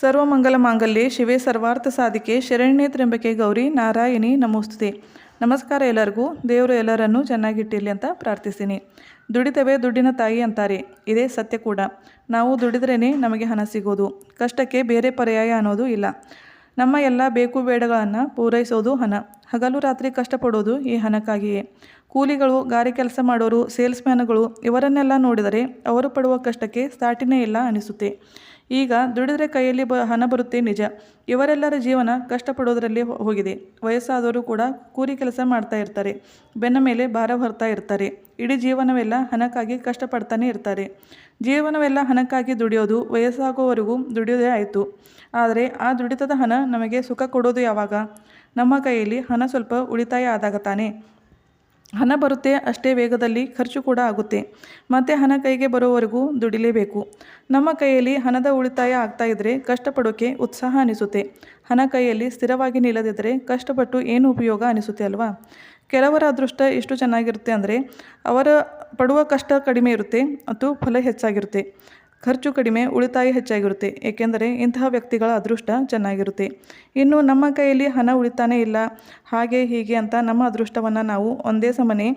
ಸರ್ವಮಂಗಲ ಮಾಂಗಲ್ಯ ಶಿವೇ ಸರ್ವಾರ್ಥ ಸಾಧಿಕೆ ಶರಣ್ಯ ತ್ರ್ಯಂಬಕೆ ಗೌರಿ ನಾರಾಯಣಿ ನಮೋಸ್ತುತೆ. ನಮಸ್ಕಾರ ಎಲ್ಲರಿಗೂ, ದೇವರು ಎಲ್ಲರನ್ನೂ ಚೆನ್ನಾಗಿಟ್ಟಿರಲಿ ಅಂತ ಪ್ರಾರ್ಥಿಸ್ತೀನಿ. ದುಡಿತವೆ ದುಡ್ಡಿನ ತಾಯಿ ಅಂತಾರೆ, ಇದೇ ಸತ್ಯ ಕೂಡ. ನಾವು ದುಡಿದ್ರೇ ನಮಗೆ ಹಣ ಸಿಗೋದು, ಕಷ್ಟಕ್ಕೆ ಬೇರೆ ಪರ್ಯಾಯ ಅನ್ನೋದು ಇಲ್ಲ. ನಮ್ಮ ಎಲ್ಲ ಬೇಕು ಬೇಡಗಳನ್ನು ಪೂರೈಸೋದು ಹಣ. ಹಗಲು ರಾತ್ರಿ ಕಷ್ಟಪಡೋದು ಈ ಹಣಕ್ಕಾಗಿಯೇ. ಕೂಲಿಗಳು, ಗಾರೆ ಕೆಲಸ ಮಾಡೋರು ಸೇಲ್ಸ್ಮ್ಯಾನ್ಗಳು ಇವರನ್ನೆಲ್ಲ ನೋಡಿದರೆ ಅವರು ಪಡುವ ಕಷ್ಟಕ್ಕೆ ಸಾಟಿನೇ ಇಲ್ಲ ಅನಿಸುತ್ತೆ. ಈಗ ದುಡಿದ್ರೆ ಕೈಯಲ್ಲಿ ಬ, ಹಣ ಬರುತ್ತೆ ನಿಜ. ಇವರೆಲ್ಲರ ಜೀವನ ಕಷ್ಟಪಡೋದರಲ್ಲಿ ಹೋಗಿದೆ. ವಯಸ್ಸಾದವರು ಕೂಡ ಕೂಲಿ ಕೆಲಸ ಮಾಡ್ತಾ ಇರ್ತಾರೆ. ಬೆನ್ನ ಮೇಲೆ ಭಾರ ಹೊರ್ತಾ ಇರ್ತಾರೆ. ಇಡೀ ಜೀವನವೆಲ್ಲ ಹಣಕ್ಕಾಗಿ ಕಷ್ಟಪಡ್ತಾನೆ ಇರ್ತಾರೆ. ಜೀವನವೆಲ್ಲ ಹಣಕ್ಕಾಗಿ ದುಡಿಯೋದು ವಯಸ್ಸಾಗೋವರೆಗೂ ದುಡಿಯೋದೇ ಆಯಿತು. ಆದರೆ ಆ ದುಡಿತದ ಹಣ ನಮಗೆ ಸುಖ ಕೊಡೋದು ಯಾವಾಗ? ನಮ್ಮ ಕೈಯಲ್ಲಿ ಹಣ ಸ್ವಲ್ಪ ಉಳಿತಾಯ ಆದಾಗ ತಾನೇ. ಹಣ ಬರುತ್ತೆ, ಅಷ್ಟೇ ವೇಗದಲ್ಲಿ ಖರ್ಚು ಕೂಡ ಆಗುತ್ತೆ. ಮತ್ತೆ ಹಣ ಕೈಗೆ ಬರೋವರೆಗೂ ದುಡಿಲೇಬೇಕು. ನಮ್ಮ ಕೈಯಲ್ಲಿ ಹಣದ ಉಳಿತಾಯ ಆಗ್ತಾ ಇದ್ದರೆ ಕಷ್ಟಪಡೋಕ್ಕೆ ಉತ್ಸಾಹ ಅನಿಸುತ್ತೆ. ಹಣ ಕೈಯಲ್ಲಿ ಸ್ಥಿರವಾಗಿ ನಿಲ್ಲದಿದ್ದರೆ ಕಷ್ಟಪಟ್ಟು ಏನು ಉಪಯೋಗ ಅನಿಸುತ್ತೆ ಅಲ್ವಾ? ಕೆಲವರ ಅದೃಷ್ಟ ಎಷ್ಟು ಚೆನ್ನಾಗಿರುತ್ತೆ ಅಂದರೆ, ಅವರ ಪಡುವ ಕಷ್ಟ ಕಡಿಮೆ ಇರುತ್ತೆ ಮತ್ತು ಫಲ ಹೆಚ್ಚಾಗಿರುತ್ತೆ. ಖರ್ಚು ಕಡಿಮೆ ಉಳಿತಾಯ ಹೆಚ್ಚಾಗಿರುತ್ತೆ, ಏಕೆಂದರೆ ಇಂತಹ ವ್ಯಕ್ತಿಗಳ ಅದೃಷ್ಟ ಚೆನ್ನಾಗಿರುತ್ತೆ. ಇನ್ನು ನಮ್ಮ ಕೈಯಲ್ಲಿ ಹಣ ಉಳಿತಾನೆ ಇಲ್ಲ, ಹಾಗೆ ಹೀಗೆ ಅಂತ ನಮ್ಮ ಅದೃಷ್ಟವನ್ನು ನಾವು ಒಂದೇ ಸಮನೆ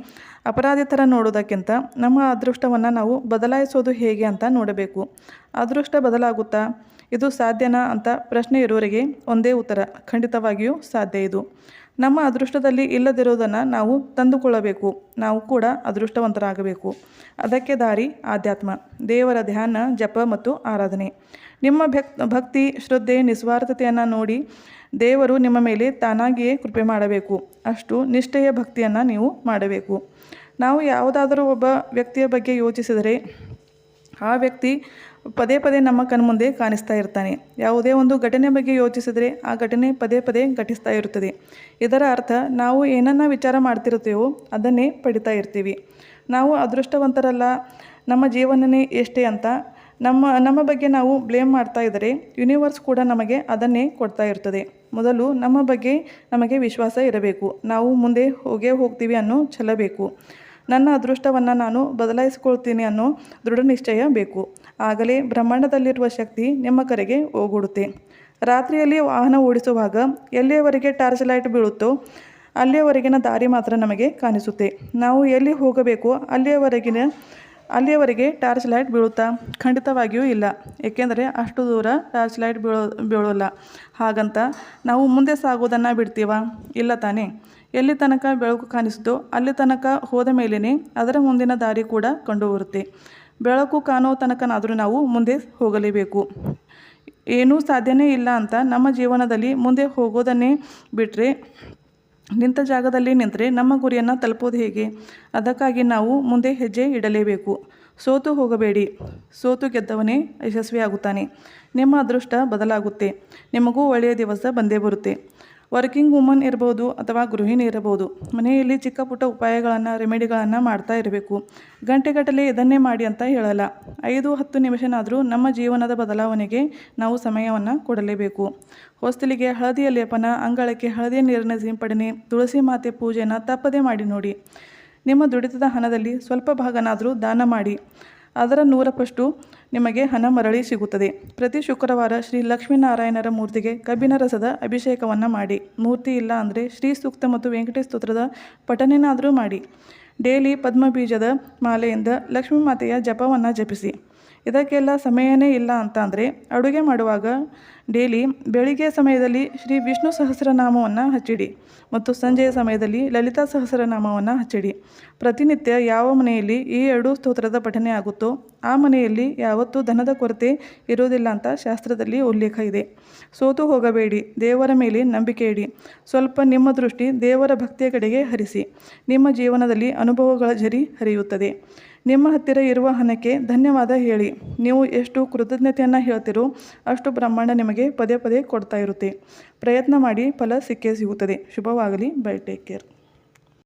ಅಪರಾಧಿ ಥರ ನೋಡೋದಕ್ಕಿಂತ ನಮ್ಮ ಅದೃಷ್ಟವನ್ನು ನಾವು ಬದಲಾಯಿಸೋದು ಹೇಗೆ ಅಂತ ನೋಡಬೇಕು. ಅದೃಷ್ಟ ಬದಲಾಗುತ್ತಾ? ಇದು ಸಾಧ್ಯನಾ ಅಂತ ಪ್ರಶ್ನೆ ಇರೋರಿಗೆ ಒಂದೇ ಉತ್ತರ, ಖಂಡಿತವಾಗಿಯೂ ಸಾಧ್ಯ ಇದು. ನಮ್ಮ ಅದೃಷ್ಟದಲ್ಲಿ ಇಲ್ಲದಿರೋದನ್ನು ನಾವು ತಂದುಕೊಳ್ಳಬೇಕು. ನಾವು ಕೂಡ ಅದೃಷ್ಟವಂತರಾಗಬೇಕು. ಅದಕ್ಕೆ ದಾರಿ ಆಧ್ಯಾತ್ಮ, ದೇವರ ಧ್ಯಾನ, ಜಪ ಮತ್ತು ಆರಾಧನೆ. ನಿಮ್ಮ ಭಕ್, ಭಕ್ತಿ, ಶ್ರದ್ಧೆ, ನಿಸ್ವಾರ್ಥತೆಯನ್ನು ನೋಡಿ ದೇವರು ನಿಮ್ಮ ಮೇಲೆ ತಾನಾಗಿಯೇ ಕೃಪೆ ಮಾಡಬೇಕು. ಅಷ್ಟು ನಿಷ್ಠೆಯ ಭಕ್ತಿಯನ್ನು ನೀವು ಮಾಡಬೇಕು. ನಾವು ಯಾವುದಾದರೂ ಒಬ್ಬ ವ್ಯಕ್ತಿಯ ಬಗ್ಗೆ ಯೋಚಿಸಿದರೆ ಆ ವ್ಯಕ್ತಿ ಪದೇ ಪದೇ ನಮ್ಮ ಕಣ್ಮುಂದೆ ಕಾಣಿಸ್ತಾ ಇರ್ತಾನೆ. ಯಾವುದೇ ಒಂದು ಘಟನೆ ಬಗ್ಗೆ ಯೋಚಿಸಿದರೆ ಆ ಘಟನೆ ಪದೇ ಪದೇ ಘಟಿಸ್ತಾ ಇರುತ್ತದೆ. ಇದರ ಅರ್ಥ ನಾವು ಏನನ್ನ ವಿಚಾರ ಮಾಡ್ತಿರ್ತೀವೋ ಅದನ್ನೇ ಪಡಿತಾ ಇರ್ತೀವಿ. ನಾವು ಅದೃಷ್ಟವಂತರಲ್ಲ, ನಮ್ಮ ಜೀವನನೇ ಎಷ್ಟೇ ಅಂತ, ನಮ್ಮ ನಮ್ಮ ಬಗ್ಗೆ ನಾವು ಬ್ಲೇಮ್ ಮಾಡ್ತಾ ಇದ್ದರೆ ಯೂನಿವರ್ಸ್ ಕೂಡ ನಮಗೆ ಅದನ್ನೇ ಕೊಡ್ತಾ ಇರ್ತದೆ. ಮೊದಲು ನಮ್ಮ ಬಗ್ಗೆ ನಮಗೆ ವಿಶ್ವಾಸ ಇರಬೇಕು. ನಾವು ಮುಂದೆ ಹೋಗೇ ಹೋಗ್ತೀವಿ ಅನ್ನೋ ಛಲ ಬೇಕು ನನ್ನ ಅದೃಷ್ಟವನ್ನು ನಾನು ಬದಲಾಯಿಸಿಕೊಳ್ತೀನಿ ಅನ್ನೋ ದೃಢ ನಿಶ್ಚಯ ಬೇಕು. ಆಗಲೇ ಬ್ರಹ್ಮಾಂಡದಲ್ಲಿರುವ ಶಕ್ತಿ ನಿಮ್ಮ ಕರೆಗೆ ಓಗೊಡುತ್ತೆ ರಾತ್ರಿಯಲ್ಲಿ ವಾಹನ ಓಡಿಸುವಾಗ ಎಲ್ಲಿಯವರೆಗೆ ಟಾರ್ಚ್ ಲೈಟ್ ಬೀಳುತ್ತೋ ಅಲ್ಲಿಯವರೆಗಿನ ದಾರಿ ಮಾತ್ರ ನಮಗೆ ಕಾಣಿಸುತ್ತೆ. ನಾವು ಎಲ್ಲಿ ಹೋಗಬೇಕು ಅಲ್ಲಿಯವರೆಗಿನ, ಅಲ್ಲಿಯವರೆಗೆ ಟಾರ್ಚ್ ಲೈಟ್ ಬೀಳುತ್ತಾ? ಖಂಡಿತವಾಗಿಯೂ ಇಲ್ಲ. ಏಕೆಂದರೆ ಅಷ್ಟು ದೂರ ಟಾರ್ಚ್ ಲೈಟ್ ಬೀಳೋ, ಬೀಳೋಲ್ಲ. ಹಾಗಂತ ನಾವು ಮುಂದೆ ಸಾಗೋದನ್ನು ಬಿಡ್ತೀವ? ಇಲ್ಲ ತಾನೇ. ಎಲ್ಲಿ ತನಕ ಬೆಳಕು ಕಾಣಿಸುತ್ತೋ ಅಲ್ಲಿ ತನಕ ಹೋದ ಮೇಲೇ ಅದರ ಮುಂದಿನ ದಾರಿ ಕೂಡ ಕಂಡುಬರುತ್ತೆ. ಬೆಳಕು ಕಾಣೋ ತನಕನಾದರೂ ನಾವು ಮುಂದೆ ಹೋಗಲೇಬೇಕು. ಏನೂ ಸಾಧ್ಯನೇ ಇಲ್ಲ ಅಂತ ನಮ್ಮ ಜೀವನದಲ್ಲಿ ಮುಂದೆ ಹೋಗೋದನ್ನೇ ಬಿಟ್ಟರೆ ನಿಂತ ಜಾಗದಲ್ಲಿ ನಿಂತರೆ ನಮ್ಮ ಗುರಿಯನ್ನು ತಲುಪೋದು ಹೇಗೆ? ಅದಕ್ಕಾಗಿ ನಾವು ಮುಂದೆ ಹೆಜ್ಜೆ ಇಡಲೇಬೇಕು. ಸೋತು ಹೋಗಬೇಡಿ. ಸೋತು ಗೆದ್ದವನೇ ಯಶಸ್ವಿಯಾಗುತ್ತಾನೆ. ನಿಮ್ಮ ಅದೃಷ್ಟ ಬದಲಾಗುತ್ತೆ. ನಿಮಗೂ ಒಳ್ಳೆಯ ದಿವಸ ಬಂದೇ ಬರುತ್ತೆ. ವರ್ಕಿಂಗ್ ವುಮನ್ ಇರ್ಬೋದು ಅಥವಾ ಗೃಹಿಣಿ ಇರಬಹುದು ಮನೆಯಲ್ಲಿ ಚಿಕ್ಕ ಪುಟ್ಟ ಉಪಾಯಗಳನ್ನು, ರೆಮಿಡಿಗಳನ್ನು ಮಾಡ್ತಾ ಇರಬೇಕು. ಗಂಟೆಗಟ್ಟಲೆ ಇದನ್ನೇ ಮಾಡಿ ಅಂತ ಹೇಳಲ್ಲ. ಐದು, ಹತ್ತು ನಿಮಿಷನಾದರೂ ನಮ್ಮ ಜೀವನದ ಬದಲಾವಣೆಗೆ ನಾವು ಸಮಯವನ್ನು ಕೊಡಲೇಬೇಕು. ಹೊಸ್ತಿಲಿಗೆ ಹಳದಿಯ ಲೇಪನ, ಅಂಗಳಕ್ಕೆ ಹಳದಿಯ ನೀರಿನ ಸಿಂಪಡಣೆ, ತುಳಸಿ ಮಾತೆ ಪೂಜೆನ ತಪ್ಪದೇ ಮಾಡಿ ನೋಡಿ. ನಿಮ್ಮ ದುಡಿತದ ಹಣದಲ್ಲಿ ಸ್ವಲ್ಪ ಭಾಗನಾದರೂ ದಾನ ಮಾಡಿ. ಅದರ ನೂರಪ್ಪಷ್ಟು ನಿಮಗೆ ಹಣ ಮರಳಿ ಸಿಗುತ್ತದೆ. ಪ್ರತಿ ಶುಕ್ರವಾರ ಶ್ರೀ ಲಕ್ಷ್ಮೀನಾರಾಯಣರ ಮೂರ್ತಿಗೆ ಕಬ್ಬಿನ ರಸದ ಅಭಿಷೇಕವನ್ನು ಮಾಡಿ. ಮೂರ್ತಿ ಇಲ್ಲ ಅಂದರೆ ಶ್ರೀ ಸೂಕ್ತ ಮತ್ತು ವೆಂಕಟೇಶ್ ಸ್ತೋತ್ರದ ಪಠನೆನಾದರೂ ಮಾಡಿ. ಡೈಲಿ ಪದ್ಮಬೀಜದ ಮಾಲೆಯಿಂದ ಲಕ್ಷ್ಮೀ ಮಾತೆಯ ಜಪವನ್ನು ಜಪಿಸಿ. ಇದಕ್ಕೆಲ್ಲ ಸಮಯನೇ ಇಲ್ಲ ಅಂತ ಅಂದರೆ ಅಡುಗೆ ಮಾಡುವಾಗ ಡೈಲಿ ಬೆಳಿಗ್ಗೆ ಸಮಯದಲ್ಲಿ ಶ್ರೀ ವಿಷ್ಣು ಸಹಸ್ರನಾಮವನ್ನು ಹಚ್ಚಿಡಿ ಮತ್ತು ಸಂಜೆಯ ಸಮಯದಲ್ಲಿ ಲಲಿತಾ ಸಹಸ್ರನಾಮವನ್ನು ಹಚ್ಚಿಡಿ. ಪ್ರತಿನಿತ್ಯ ಯಾವ ಮನೆಯಲ್ಲಿ ಈ ಎರಡೂ ಸ್ತೋತ್ರದ ಪಠನೆ ಆಗುತ್ತೋ ಆ ಮನೆಯಲ್ಲಿ ಯಾವತ್ತೂ ಧನದ ಕೊರತೆ ಇರೋದಿಲ್ಲ ಅಂತ ಶಾಸ್ತ್ರದಲ್ಲಿ ಉಲ್ಲೇಖ ಇದೆ. ಸೋತು ಹೋಗಬೇಡಿ, ದೇವರ ಮೇಲೆ ನಂಬಿಕೆ ಇಡಿ. ಸ್ವಲ್ಪ ನಿಮ್ಮ ದೃಷ್ಟಿ ದೇವರ ಭಕ್ತಿಯ ಕಡೆಗೆ ಹರಿಸಿ. ನಿಮ್ಮ ಜೀವನದಲ್ಲಿ ಅನುಭವಗಳ ಝರಿ ಹರಿಯುತ್ತದೆ. ನಿಮ್ಮ ಹತ್ತಿರ ಇರುವ ಹಣಕ್ಕೆ ಧನ್ಯವಾದ ಹೇಳಿ. ನೀವು ಎಷ್ಟು ಕೃತಜ್ಞತೆಯನ್ನು ಹೇಳ್ತೀರೋ ಅಷ್ಟು ಬ್ರಹ್ಮಾಂಡ ನಿಮಗೆ ಪದೇ ಪದೇ ಕೊಡ್ತಾ ಇರುತ್ತೆ. ಪ್ರಯತ್ನ ಮಾಡಿ ಫಲ ಸಿಕ್ಕೇ ಸಿಗುತ್ತದೆ. ಶುಭವಾಗಲಿ. Bye take care.